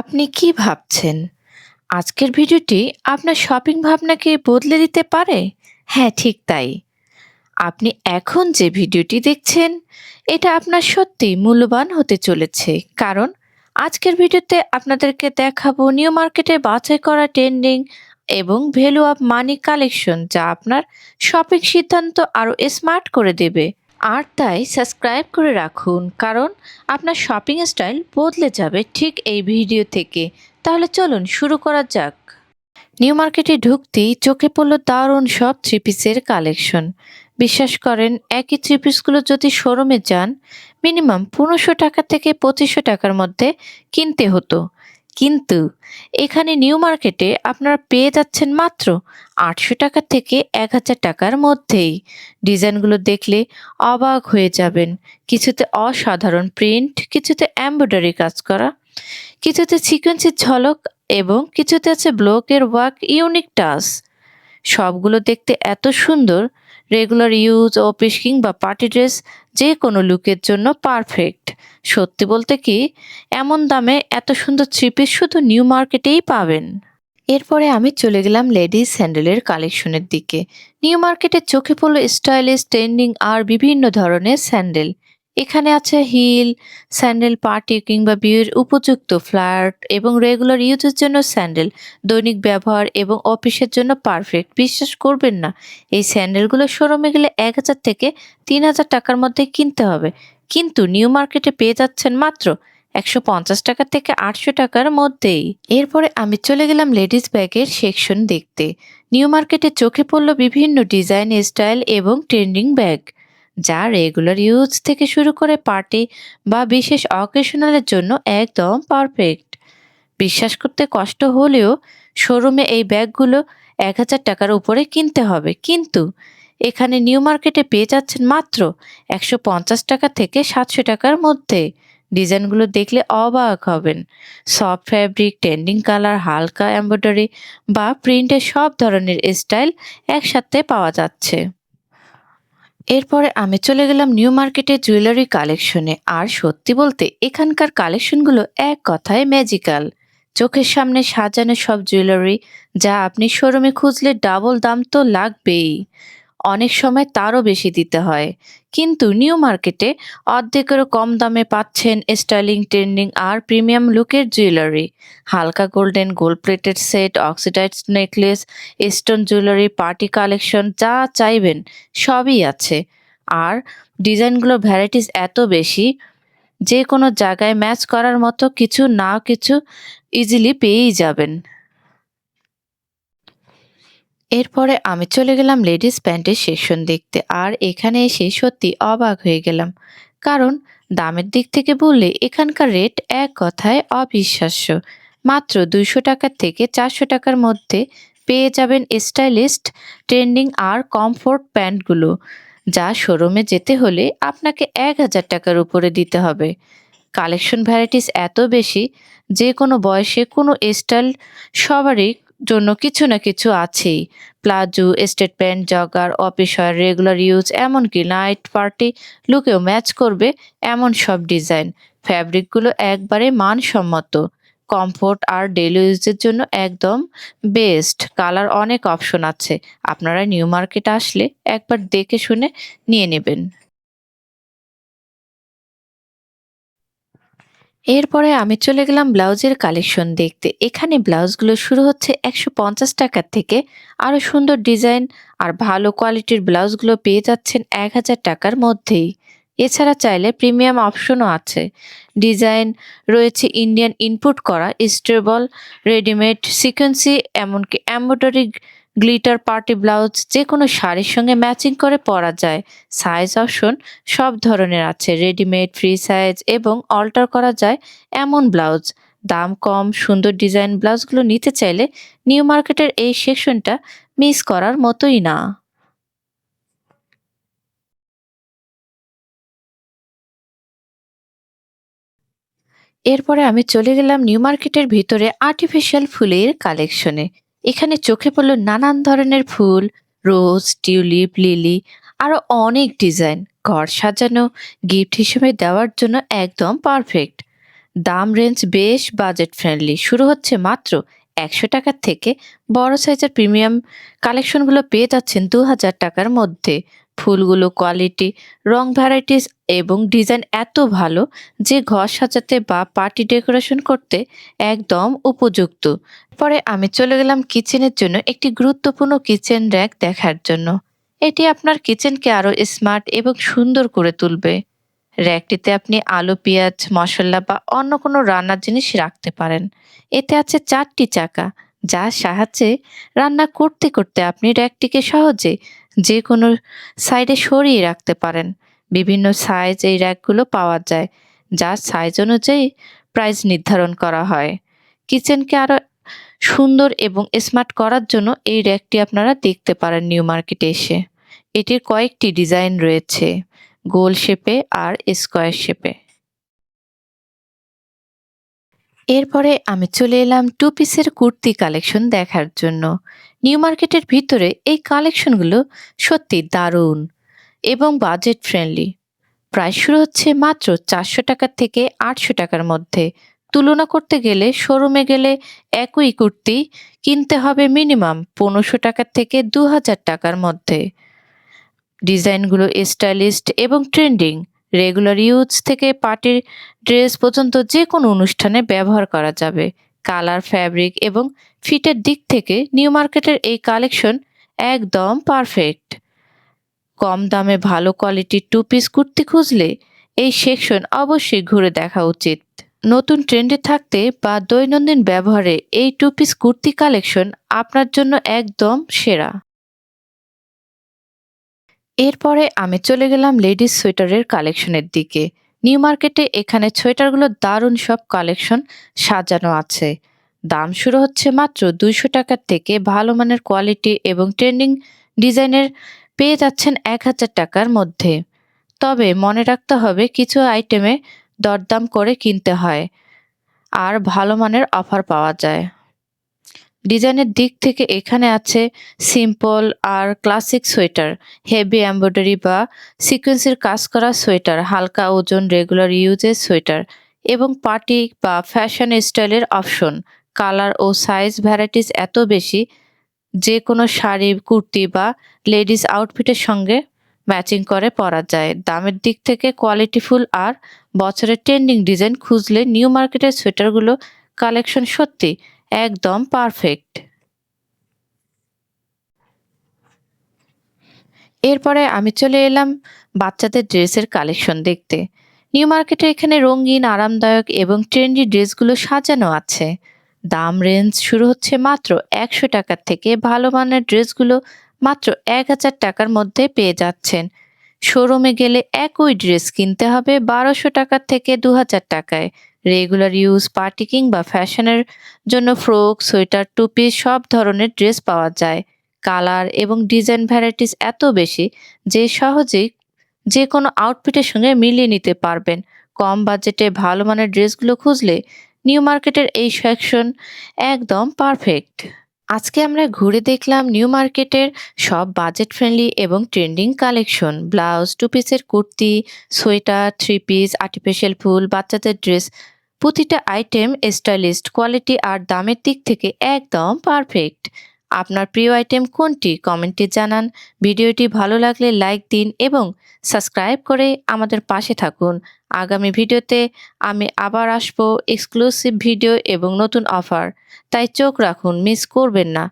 আপনি কি ভাবছেন? আজকের ভিডিওটি আপনার শপিং ভাবনাকে বদলে দিতে পারে? হ্যাঁ, ঠিক তাই। আপনি এখন যে ভিডিওটি দেখছেন, এটা আপনার সত্যিই মূল্যবান হতে চলেছে। কারণ আজকের ভিডিওতে আপনাদেরকে দেখাবো নিউ মার্কেটে বাছাই করা ট্রেন্ডিং এবং ভ্যালু অফ মানি কালেকশন যা আপনার শপিং সিদ্ধান্ত আরও স্মার্ট করে দেবে। আর তাই সাবস্ক্রাইব করে রাখুন, কারণ আপনার শপিং স্টাইল বদলে যাবে ঠিক এই ভিডিও থেকে। তাহলে চলুন শুরু করা যাক। নিউ মার্কেটে ঢুকতেই চোখে পড়ল দারুণ সব থ্রি পিসের কালেকশন। বিশ্বাস করেন, একই থ্রি পিসগুলো যদি শোরুমে যান, মিনিমাম পনেরোশো টাকা থেকে পঁচিশশো টাকার মধ্যে কিনতে হতো। কিন্তু এখানে নিউ মার্কেটে আপনারা পেয়ে যাচ্ছেন মাত্র আটশো টাকা থেকে এক হাজার টাকার মধ্যেই। ডিজাইনগুলো দেখলে অবাক হয়ে যাবেন। কিছুতে অসাধারণ প্রিন্ট, কিছুতে এমব্রয়ডারি কাজ করা, কিছুতে সিকোয়েন্সের ঝলক এবং কিছুতে আছে ব্লকের ওয়ার্ক ইউনিক টাচ সবগুলো দেখতে এত সুন্দর রেগুলার ইউজ ও অফিস কিংবা পার্টি ড্রেস যে কোনো লুকের জন্য পারফেক্ট সত্যি বলতে কি, এমন দামে এত সুন্দর থ্রি পিস শুধু নিউ মার্কেটেই পাবেন। এরপরে আমি চলে গেলাম লেডিস স্যান্ডেলের কালেকশনের দিকে। নিউ মার্কেটের চোখে পড়ল স্টাইলিশ ট্রেন্ডিং আর বিভিন্ন ধরনের স্যান্ডেল এখানে আছে হিল, স্যান্ডেল পার্টি কিংবা বিয়ের উপযুক্ত ফ্ল্যাট এবং রেগুলার ইউজের জন্য স্যান্ডেল, দৈনিক ব্যবহার এবং অফিসের জন্য পারফেক্ট। বিশ্বাস করবেন না, এই স্যান্ডেলগুলো শোরুমে গেলে এক হাজার থেকে তিন হাজার টাকার মধ্যে কিনতে হবে। কিন্তু নিউ মার্কেটে পেয়ে যাচ্ছেন মাত্র একশো পঞ্চাশ টাকা থেকে আটশো টাকার মধ্যেই। এরপরে আমি চলে গেলাম লেডিস ব্যাগের সেকশন দেখতে। নিউ মার্কেটে চোখে পড়ল বিভিন্ন ডিজাইন, স্টাইল এবং ট্রেন্ডিং ব্যাগ। যা রেগুলার ইউজ থেকে শুরু করে পার্টি বা বিশেষ অকেশনালের জন্য একদম পারফেক্ট বিশ্বাস করতে কষ্ট হলেও শোরুমে এই ব্যাগগুলো এক হাজার টাকার উপরে কিনতে হবে। কিন্তু এখানে নিউ মার্কেটে পেয়ে যাচ্ছেন মাত্র একশো পঞ্চাশ টাকা থেকে সাতশো টাকার মধ্যে। ডিজাইনগুলো দেখলে অবাক হবেন। সফট ফ্যাব্রিক ট্রেন্ডিং কালার হালকা এমব্রয়ডারি বা প্রিন্টের সব ধরনের স্টাইল একসাথে পাওয়া যাচ্ছে। এরপরে আমি চলে গেলাম নিউ মার্কেটে জুয়েলারি কালেকশনে। আর সত্যি বলতে, এখানকার কালেকশনগুলো এক কথায় ম্যাজিক্যাল। চোখের সামনে সাজানো সব জুয়েলারি, যা আপনি শোরুমে খুঁজলে ডাবল দাম তো লাগবেই। অনেক সময় তারও বেশি দিতে হয়। কিন্তু নিউ মার্কেটে অর্ধেকেরও কম দামে পাচ্ছেন স্টাইলিং, ট্রেন্ডিং আর প্রিমিয়াম লুকের জুয়েলারি। হালকা golden gold plated set oxidise necklace, stone jewellery, party collection যা চাইবেন সবই আছে। আর ডিজাইনগুলো ভ্যারাইটিস এত বেশি, যে কোনো জায়গায় ম্যাচ করার মতো কিছু না কিছু ইজিলি পেয়েই যাবেন। এরপরে আমি চলে গেলাম লেডিস প্যান্টের সেকশন দেখতে, আর এখানে এসে সত্যি অবাক হয়ে গেলাম। কারণ দামের দিক থেকে বললে এখানকার রেট এক কথায় অবিশ্বাস্য। মাত্র দুইশো টাকার থেকে চারশো টাকার মধ্যে পেয়ে যাবেন স্টাইলিস্ট ট্রেন্ডিং আর কমফোর্ট প্যান্টগুলো, যা শোরুমে যেতে হলে আপনাকে এক হাজার টাকার উপরে দিতে হবে। কালেকশন ভ্যারাইটিস এত বেশি, যে কোনো বয়সে কোনো স্টাইল সবারই জন্য কিছু না কিছু আছেই। Palazzo straight pant jogger office হয় রেগুলার ইউজ এমনকি নাইট পার্টি লুকেও ম্যাচ করবে এমন সব ডিজাইন ফ্যাব্রিকগুলো একবারে মানসম্মত। কমফোর্ট আর ডেলি ইউজের জন্য একদম বেস্ট কালার অনেক অপশন আছে। আপনারা নিউ মার্কেট আসলে একবার দেখে শুনে নিয়ে নেবেন। এরপরে আমি চলে গেলাম ব্লাউজের কালেকশন দেখতে। এখানে ব্লাউজগুলো শুরু হচ্ছে একশো পঞ্চাশ টাকার থেকে। আরও সুন্দর ডিজাইন আর ভালো কোয়ালিটির ব্লাউজগুলো পেয়ে যাচ্ছেন এক হাজার টাকার মধ্যেই। এছাড়া চাইলে প্রিমিয়াম অপশনও আছে। ডিজাইন রয়েছে ইন্ডিয়ান ইনপুট করা, স্টেবল, রেডিমেড, সিকোয়েন্সি, এমনকি এম্ব্রয়ডারি গ্লিটার পার্টি ব্লাউজ যে কোনো শাড়ির সঙ্গে ম্যাচিং করে পরা যায়। সাইজ অপশন সব ধরনের আছে। রেডিমেড, ফ্রি সাইজ এবং অল্টার করা যায় এমন ব্লাউজ। দাম কম, সুন্দর ডিজাইন ব্লাউজগুলো নিতে চাইলে নিউ মার্কেটের এই সেকশনটা মিস করার মতোই না। এরপরে আমি চলে গেলাম নিউ মার্কেটের ভিতরে আর্টিফিশিয়াল ফুলের কালেকশনে এখানে চোখে পড়ল নানান ধরনের ফুল, রোজ, টিউলিপ, লিলি আরও অনেক ডিজাইন। ঘর সাজানো গিফট হিসেবে দেওয়ার জন্য একদম পারফেক্ট দাম রেঞ্জ বেশ বাজেট ফ্রেন্ডলি শুরু হচ্ছে মাত্র একশো টাকার থেকে। বড় সাইজের প্রিমিয়াম কালেকশনগুলো পেয়ে যাচ্ছেন দু হাজার টাকার মধ্যে। ফুলগুলো কোয়ালিটি রং ভ্যারাইটিস এবং ডিজাইন এত ভালো যে ঘর সাজাতে বা পার্টি ডেকোরেশন করতে একদম উপযুক্ত। পরে আমি চলে গেলাম কিচেনের জন্য একটি গুরুত্বপূর্ণ কিচেন র্যাক দেখার জন্য। এটি আপনার কিচেনকে আরও স্মার্ট এবং সুন্দর করে তুলবে। র্যাকটিতে আপনি আলু, পেঁয়াজ, মশলা বা অন্য কোনো রান্নার জিনিস রাখতে পারেন। এতে আছে চারটি চাকা, যার সাহায্যে রান্না করতে করতে আপনি র্যাকটিকে সহজে যে কোনো সাইডে সরিয়ে রাখতে পারেন। বিভিন্ন সাইজ এই র্যাকগুলো পাওয়া যায়, যার সাইজ অনুযায়ী প্রাইস নির্ধারণ করা হয়। কিচেনকে আরও সুন্দর এবং স্মার্ট করার জন্য এই র্যাকটি আপনারা দেখতে পারেন নিউ মার্কেটে এসে। এটির কয়েকটি ডিজাইন রয়েছে, গোল শেপে আর স্কোয়ার শেপে এরপরে আমি চলে এলাম টু পিসের কুর্তি কালেকশন দেখার জন্য। নিউ মার্কেটের ভিতরে এই কালেকশনগুলো সত্যি দারুণ এবং বাজেট ফ্রেন্ডলি প্রায় শুরু হচ্ছে মাত্র চারশো টাকার থেকে আটশো টাকার মধ্যে। তুলনা করতে গেলে শোরুমে গেলে একই কুর্তি কিনতে হবে মিনিমাম পনেরোশো টাকার থেকে দু হাজার টাকার মধ্যে। ডিজাইনগুলো স্টাইলিস্ট এবং ট্রেন্ডিং রেগুলার ইউজ থেকে পার্টির ড্রেস পর্যন্ত যে কোনো অনুষ্ঠানে ব্যবহার করা যাবে। কালার ফ্যাব্রিক এবং ফিটের দিক থেকে নিউ মার্কেটের এই কালেকশন একদম পারফেক্ট। কম দামে ভালো কোয়ালিটির টু পিস কুর্তি খুঁজলে এই সেকশন অবশ্যই ঘুরে দেখা উচিত। নতুন ট্রেন্ডে থাকতে বা দৈনন্দিন ব্যবহারে এই টু পিস কুর্তি কালেকশন আপনার জন্য একদম সেরা। এরপরে আমি চলে গেলাম লেডিস সোয়েটারের কালেকশনের দিকে। নিউ মার্কেটে এখানে সোয়েটারগুলোর দারুণ সব কালেকশন সাজানো আছে। দাম শুরু হচ্ছে মাত্র দুইশো টাকার থেকে ভালো মানের কোয়ালিটি এবং ট্রেন্ডিং ডিজাইনের পেয়ে যাচ্ছেন এক হাজার টাকার মধ্যে। তবে মনে রাখতে হবে, কিছু আইটেমে দরদাম করে কিনতে হয়, আর ভালো মানের অফার পাওয়া যায়। ডিজাইনের দিক থেকে এখানে আছে সিম্পল আর ক্লাসিক সোয়েটার হেভি এমব্রয়ডারি বা সিকোয়েন্সের কাজ করা সোয়েটার হালকা ওজন রেগুলার ইউজের সোয়েটার এবং পার্টি বা ফ্যাশন স্টাইলের অপশন কালার ও সাইজ ভ্যারাইটিস এত বেশি যে কোনো শাড়ি, কুর্তি বা লেডিস আউটফিটের সঙ্গে ম্যাচিং করে পরা যায়। দামের দিক থেকে কোয়ালিটিফুল আর বছরের ট্রেন্ডিং ডিজাইন খুঁজলে নিউ মার্কেটের সোয়েটারগুলো কালেকশন সত্যি একদম পারফেক্ট। এরপরে আমি চলে এলাম বাচ্চাদের ড্রেসের কালেকশন দেখতে। নিউ মার্কেটে এখানে রঙিন, আরামদায়ক এবং ট্রেন্ডি ড্রেসগুলো সাজানো আছে। দাম রেঞ্জ শুরু হচ্ছে মাত্র একশো টাকার থেকে ভালো মানের ড্রেসগুলো মাত্র এক হাজার টাকার মধ্যে পেয়ে যাচ্ছেন। শোরুমে গেলে একই ড্রেস কিনতে হবে বারোশো টাকার থেকে দু হাজার টাকায়। রেগুলার ইউজ পার্টি কিংবা ফ্যাশনের জন্য ফ্রক সোয়েটার টুপি সব ধরনের ড্রেস পাওয়া যায়। কালার এবং ডিজাইন ভ্যারাইটিস এত বেশি যে সহজেই যে কোনো আউটফিটের সঙ্গে মিলিয়ে নিতে পারবেন। কম বাজেটে ভালো মানের ড্রেসগুলো খুঁজলে নিউ মার্কেটের এই সেকশন একদম পারফেক্ট আজকে আমরা ঘুরে দেখলাম নিউ মার্কেটের সব বাজেট ফ্রেন্ডলি এবং ট্রেন্ডিং কালেকশন ব্লাউজ টু পিসের kurti sweater three piece artificial ফুল, বাচ্চাদের ড্রেস প্রতিটা আইটেম স্টাইলিস্ট কোয়ালিটি আর দামের দিক থেকে একদম পারফেক্ট আপনার প্রিয় আইটেম কোনটি? কমেন্টে জানান। ভিডিওটি ভালো লাগলে লাইক দিন এবং সাবস্ক্রাইব করে আমাদের পাশে থাকুন। আগামী ভিডিওতে আমি আবার আসব এক্সক্লুসিভ ভিডিও এবং নতুন অফার তাই চোখ রাখুন মিস করবেন না।